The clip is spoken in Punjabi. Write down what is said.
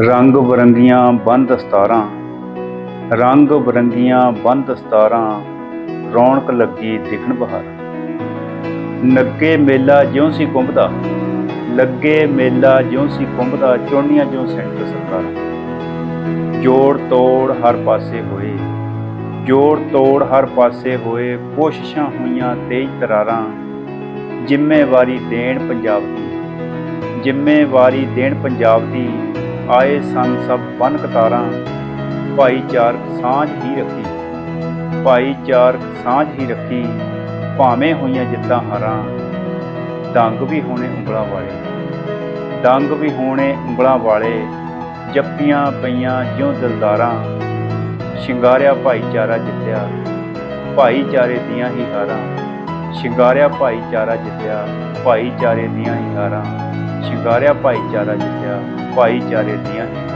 ਰੰਗ ਬਰੰਗੀਆਂ ਬੰਦ ਦਸਤਾਰਾਂ ਰੰਗ ਬਰੰਗੀਆਂ ਬੰਦ ਦਸਤਾਰਾਂ ਰੌਣਕ ਲੱਗੀ ਦਿਖਣ ਬਹਾਰ। ਨੱਗੇ ਮੇਲਾ ਜਿਉਂ ਸੀ ਕੁੰਭਦਾ, ਲੱਗੇ ਮੇਲਾ ਜਿਉਂ ਸੀ ਕੁੰਭਦਾ, ਚੋਣੀਆਂ ਜਿਉਂ ਸੈਂਟਰ ਸਰਕਾਰ। ਜੋੜ ਤੋੜ ਹਰ ਪਾਸੇ ਹੋਏ, ਜੋੜ ਤੋੜ ਹਰ ਪਾਸੇ ਹੋਏ, ਕੋਸ਼ਿਸ਼ਾਂ ਹੋਈਆਂ ਤੇਜ ਤਰਾਰਾਂ। ਜ਼ਿੰਮੇਵਾਰੀ ਦੇਣ ਪੰਜਾਬ ਦੀ, ਜ਼ਿੰਮੇਵਾਰੀ ਦੇਣ ਪੰਜਾਬ ਦੀ ਆਏ ਸਨ ਸਭ ਬਨ ਕਤਾਰਾਂ ਭਾਈਚਾਰਕ ਸਾਂਝ ਹੀ ਰੱਖੀ। ਭਾਈਚਾਰਕ ਸਾਂਝ ਹੀ ਰੱਖੀ, ਭਾਵੇਂ ਹੋਈਆਂ ਜਿੱਤਾਂ ਹਾਰਾਂ। ਡੰਗ ਵੀ ਹੋਣੇ ਉਂਗਲਾਂ ਵਾਲੇ। ਡੰਗ ਵੀ ਹੋਣੇ ਉਂਗਲਾਂ ਵਾਲੇ, ਜੱਪੀਆਂ ਪਈਆਂ ਜਿਉਂ ਦਿਲਦਾਰਾਂ। ਸ਼ਿੰਗਾਰਿਆ ਭਾਈਚਾਰਾ ਜਿੱਤਿਆ, ਭਾਈਚਾਰੇ ਦੀਆਂ ਹੀ ਹਾਰਾਂ। ਸ਼ਿੰਗਾਰਿਆ ਭਾਈਚਾਰਾ ਜਿੱਤਿਆ, ਭਾਈਚਾਰੇ ਦੀਆਂ ਹੀ ਹਾਰਾਂ। ਸ਼ਿੰਗਾਰਿਆ ਭਾਈਚਾਰਾ ਜਿੱਤਿਆ। ਭਾਈਚਾਰੇ ਦੀਆਂ ਹੀ ਹਾਰਾਂ